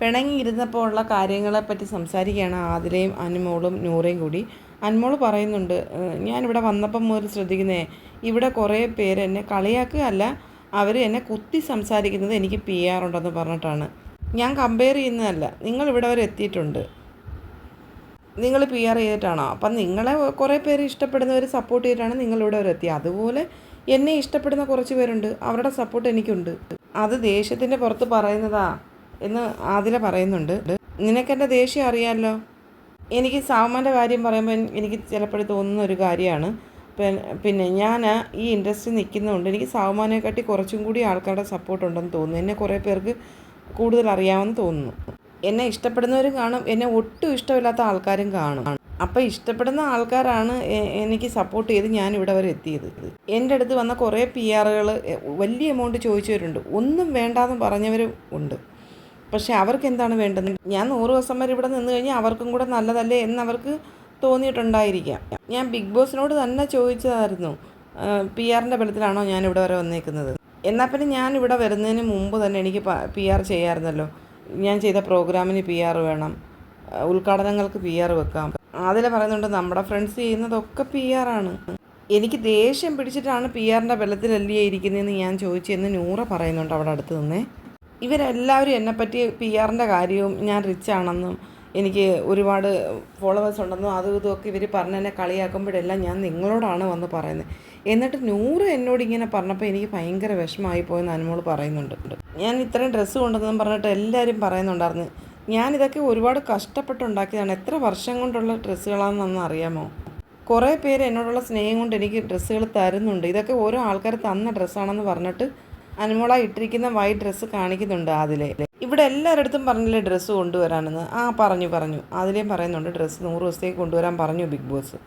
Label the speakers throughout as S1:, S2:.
S1: പിണങ്ങിയിരുന്നപ്പോൾ ഉള്ള കാര്യങ്ങളെപ്പറ്റി സംസാരിക്കുകയാണ് ആതിലയും അനുമോളും നൂറയും കൂടി. അനുമോൾ പറയുന്നുണ്ട് "ഏഹ്, ഞാനിവിടെ വന്നപ്പം മുതൽ ശ്രദ്ധിക്കുന്നേ ഇവിടെ കുറേ പേര് എന്നെ കളിയാക്കുകയല്ല അവർ എന്നെ കുത്തി സംസാരിക്കുന്നത് എനിക്ക് പി ഉണ്ടെന്ന് പറഞ്ഞിട്ടാണ്. ഞാൻ കമ്പയർ ചെയ്യുന്നതല്ല നിങ്ങളിവിടെ വരെ എത്തിയിട്ടുണ്ട്. നിങ്ങൾ പി ആർ ചെയ്തിട്ടാണോ? അപ്പം നിങ്ങളെ കുറേ പേര് ഇഷ്ടപ്പെടുന്നവർ സപ്പോർട്ട് ചെയ്തിട്ടാണ് നിങ്ങളിവിടെ വരെ എത്തിയത്. അതുപോലെ എന്നെ ഇഷ്ടപ്പെടുന്ന കുറച്ച് പേരുണ്ട് അവരുടെ സപ്പോർട്ട് എനിക്കുണ്ട്. അത് ദേഷ്യത്തിന്റെ പുറത്ത് പറയുന്നതാ. എന്ന് ആതില പറയുന്നുണ്ട്. നിനക്കെന്റെ ദേഷ്യം അറിയാമല്ലോ എനിക്ക് സാമാന്റെ കാര്യം പറയുമ്പോൾ എനിക്ക് ചിലപ്പോഴും തോന്നുന്ന ഒരു കാര്യമാണ്. പിന്നെ ഞാൻ ഈ ഇൻഡസ്ട്രി നിൽക്കുന്നതുകൊണ്ട് എനിക്ക് സാവുമാനെക്കാട്ടി കുറച്ചും കൂടി ആൾക്കാരുടെ സപ്പോർട്ട് ഉണ്ടെന്ന് തോന്നുന്നു. എന്നെ കുറേ പേർക്ക് കൂടുതൽ അറിയാമെന്ന് തോന്നുന്നു. എന്നെ ഇഷ്ടപ്പെടുന്നവരും കാണും. എന്നെ ഒട്ടും ഇഷ്ടമില്ലാത്ത ആൾക്കാരും കാണും. അപ്പോൾ ഇഷ്ടപ്പെടുന്ന ആൾക്കാരാണ് എനിക്ക് സപ്പോർട്ട് ചെയ്ത് ഞാൻ ഇവിടെ വരെ എത്തിയത്. എന്റെ അടുത്ത് വന്ന കുറേ പി ആറുകൾ വലിയ എമൗണ്ട് ചോദിച്ചവരുണ്ട്. ഒന്നും വേണ്ടാന്ന് പറഞ്ഞവരും ഉണ്ട്. പക്ഷെ അവർക്ക് എന്താണ് വേണ്ടത്? ഞാൻ നൂറ് ദിവസം വരെ ഇവിടെ നിന്ന് കഴിഞ്ഞാൽ അവർക്കും കൂടെ നല്ലതല്ലേ എന്ന് അവർക്ക് തോന്നിയിട്ടുണ്ടായിരിക്കാം. ഞാൻ ബിഗ് ബോസിനോട് തന്നെ ചോദിച്ചതായിരുന്നു പി ആറിന്റെ ബലത്തിലാണോ ഞാൻ ഇവിടെ വരെ വന്നേക്കുന്നത്? എന്നാൽ പിന്നെ ഞാൻ ഇവിടെ വരുന്നതിന് മുമ്പ് തന്നെ എനിക്ക് പി ആർ ചെയ്യാമായിരുന്നല്ലോ ഞാൻ ചെയ്ത പ്രോഗ്രാമിന് പി ആർ വേണം ഉദ്ഘാടനങ്ങൾക്ക് പി ആർ വെക്കാം. അതിൽ പറയുന്നുണ്ട് നമ്മുടെ ഫ്രണ്ട്സ് ചെയ്യുന്നതൊക്കെ പി ആർ ആണ്. എനിക്ക് ദേഷ്യം പിടിച്ചിട്ടാണ് പി ആറിന്റെ ബലത്തിലല്ലേ ഇരിക്കുന്നതെന്ന് ഞാൻ ചോദിച്ചെന്ന് നൂറ പറയുന്നുണ്ട് അവിടെ അടുത്ത് നിന്നേ. ഇവരെല്ലാവരും എന്നെപ്പറ്റി പി ആറിന്റെ കാര്യവും ഞാൻ റിച്ച് ആണെന്നും എനിക്ക് ഒരുപാട് ഫോളോവേഴ്സ് ഉണ്ടെന്നും അതും ഇതുമൊക്കെ ഇവർ പറഞ്ഞു എന്നെ കളിയാക്കുമ്പോഴെല്ലാം ഞാൻ നിങ്ങളോടാണ് വന്ന് പറയുന്നത്. എന്നിട്ട് നൂറ് എന്നോട് ഇങ്ങനെ പറഞ്ഞപ്പോൾ എനിക്ക് ഭയങ്കര വിഷമമായി പോയെന്ന് അനുമോൾ പറയുന്നുണ്ട്. ഞാൻ ഇത്രയും ഡ്രസ്സ് കൊണ്ടുവന്നെന്ന് പറഞ്ഞിട്ട് എല്ലാവരും പറയുന്നുണ്ടായിരുന്നു. ഞാനിതൊക്കെ ഒരുപാട് കഷ്ടപ്പെട്ടുണ്ടാക്കിയതാണ്. എത്ര വർഷം കൊണ്ടുള്ള ഡ്രസ്സുകളാണെന്നൊന്നും അറിയാമോ? കുറേ പേര് എന്നോടുള്ള സ്നേഹം കൊണ്ട് എനിക്ക് ഡ്രസ്സുകൾ തരുന്നുണ്ട്. ഇതൊക്കെ ഓരോ ആൾക്കാർ തന്ന ഡ്രസ്സാണെന്ന് പറഞ്ഞിട്ട് അനുമോള ഇട്ടിരിക്കുന്ന വൈറ്റ് ഡ്രസ്സ് കാണിക്കുന്നുണ്ട് അതിലെ. ഇവിടെ എല്ലാവരുടെ പറഞ്ഞില്ലേ ഡ്രസ്സ് കൊണ്ടുവരാനെന്ന്? ആ പറഞ്ഞു പറഞ്ഞു. അതിലേയും പറയുന്നുണ്ട് ഡ്രസ്സ് നൂറ് ദിവസത്തേക്ക് കൊണ്ടുവരാൻ പറഞ്ഞു ബിഗ് ബോസ്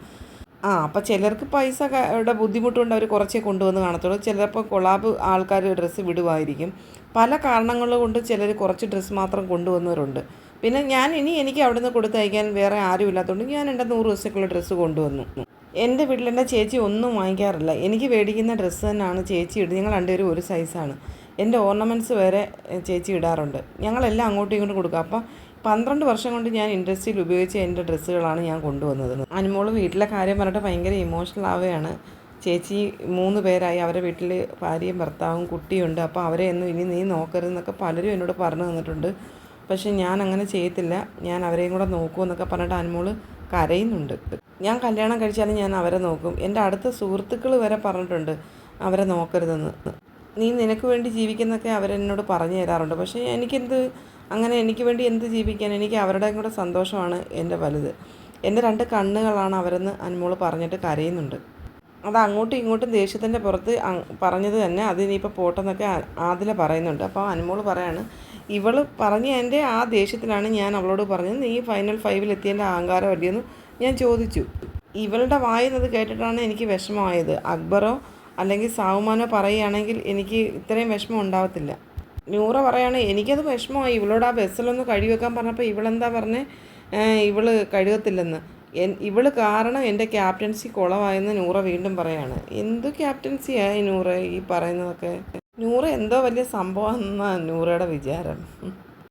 S1: ആ അപ്പോൾ ചിലർക്ക് പൈസ ഇവിടെ ബുദ്ധിമുട്ടുകൊണ്ട് അവർ കുറച്ചേ കൊണ്ടുവന്ന് കാണത്തുള്ളൂ. ചിലപ്പോൾ കൊളാബ് ആൾക്കാർ ഡ്രസ്സ് വിടുമായിരിക്കും പല കാരണങ്ങൾ കൊണ്ട് ചിലർ കുറച്ച് ഡ്രസ്സ് മാത്രം കൊണ്ടുവന്നവരുണ്ട്. പിന്നെ ഞാൻ ഇനി എനിക്ക് അവിടുന്ന് കൊടുത്തയക്കാൻ വേറെ ആരും ഇല്ലാത്തതുകൊണ്ട് ഞാൻ എന്റെ നൂറ് ദിവസത്തേക്കുള്ള ഡ്രസ്സ് കൊണ്ടുവന്നു. എന്റെ വീട്ടിൽ എന്റെ ചേച്ചി ഒന്നും വാങ്ങിക്കാറില്ല. എനിക്ക് മേടിക്കുന്ന ഡ്രസ്സ് തന്നെയാണ് ചേച്ചി ഇടുന്നത്. ഞങ്ങൾ രണ്ടുപേരും ഒരു സൈസാണ് എന്റെ ഓർണമെന്റ്സ് വരെ ചേച്ചി ഇടാറുണ്ട്. ഞങ്ങളെല്ലാം അങ്ങോട്ടും ഇങ്ങോട്ടും കൊടുക്കുക അപ്പം പന്ത്രണ്ട് വർഷം കൊണ്ട് ഞാൻ ഇൻഡസ്ട്രിയിൽ ഉപയോഗിച്ച എന്റെ ഡ്രസ്സുകളാണ് ഞാൻ കൊണ്ടുവന്നത്. അനുമോൾ വീട്ടിലെ കാര്യം പറഞ്ഞിട്ട് ഭയങ്കര ഇമോഷണൽ ആവുകയാണ്. ചേച്ചി മൂന്ന് പേരായി. അവരെ വീട്ടിൽ ഭാര്യയും ഭർത്താവും കുട്ടിയുണ്ട്. അപ്പോൾ അവരെ ഒന്നും ഇനി നീ നോക്കരുതെന്നൊക്കെ പലരും എന്നോട് പറഞ്ഞു തന്നിട്ടുണ്ട്. പക്ഷേ ഞാൻ അങ്ങനെ ചെയ്യത്തില്ല. ഞാൻ അവരെയും കൂടെ നോക്കുമെന്നൊക്കെ പറഞ്ഞിട്ട് അനുമോൾ കരയുന്നുണ്ട്. ഞാൻ കല്യാണം കഴിച്ചാലും ഞാൻ അവരെ നോക്കും. എന്റെ അടുത്ത സുഹൃത്തുക്കൾ വരെ പറഞ്ഞിട്ടുണ്ട് അവരെ നോക്കരുതെന്ന്. നീ നിനക്ക് വേണ്ടി ജീവിക്കുന്നൊക്കെ അവരെന്നോട് പറഞ്ഞു തരാറുണ്ട്. പക്ഷേ എനിക്കെന്ത് അങ്ങനെ എനിക്ക് വേണ്ടി എന്ത് ജീവിക്കാൻ എനിക്ക് അവരുടെ കൂടെ സന്തോഷമാണ് എന്റെ വലുത്. എന്റെ രണ്ട് കണ്ണുകളാണ് അവരെന്ന് അനുമോൾ പറഞ്ഞിട്ട് കരയുന്നുണ്ട്. അത് അങ്ങോട്ടും ഇങ്ങോട്ടും ദേഷ്യത്തിന്റെ പുറത്ത് പറഞ്ഞത് തന്നെ അതിനിപ്പോൾ പോട്ടെന്നൊക്കെ ആദില പറയുന്നുണ്ട്. അപ്പോൾ അനുമോൾ പറയാണ് ഇവൾ പറഞ്ഞ എന്റെ ആ ദേഷ്യത്തിലാണ് ഞാൻ അവളോട് പറഞ്ഞത്. നീ ഫൈനൽ ഫൈവിൽ എത്തിയതിന്റെ അഹങ്കാരം അല്ലയെന്ന് ഞാൻ ചോദിച്ചു. ഇവളുടെ വായുന്നത് കേട്ടിട്ടാണ് എനിക്ക് വിഷമമായത്. അക്ബറോ അല്ലെങ്കിൽ സാവുമാനോ പറയുകയാണെങ്കിൽ എനിക്ക് ഇത്രയും വിഷമം ഉണ്ടാവത്തില്ല. നൂറ പറയാണ് എനിക്കത് വിഷമമായി. ഇവളോട് ആ ബസ്സിലൊന്ന് കഴിവെക്കാൻ പറഞ്ഞപ്പോൾ ഇവളെന്താ പറഞ്ഞേ? ഇവൾ കഴിവത്തില്ലെന്ന് ഇവൾ കാരണം എന്റെ ക്യാപ്റ്റൻസി കുളമായെന്ന് നൂറ വീണ്ടും പറയാണ്. എന്ത് ക്യാപ്റ്റൻസിയായി നൂറ ഈ പറയുന്നതൊക്കെ? നൂറ എന്തോ വലിയ സംഭവം എന്നാണ് നൂറയുടെ വിചാരം.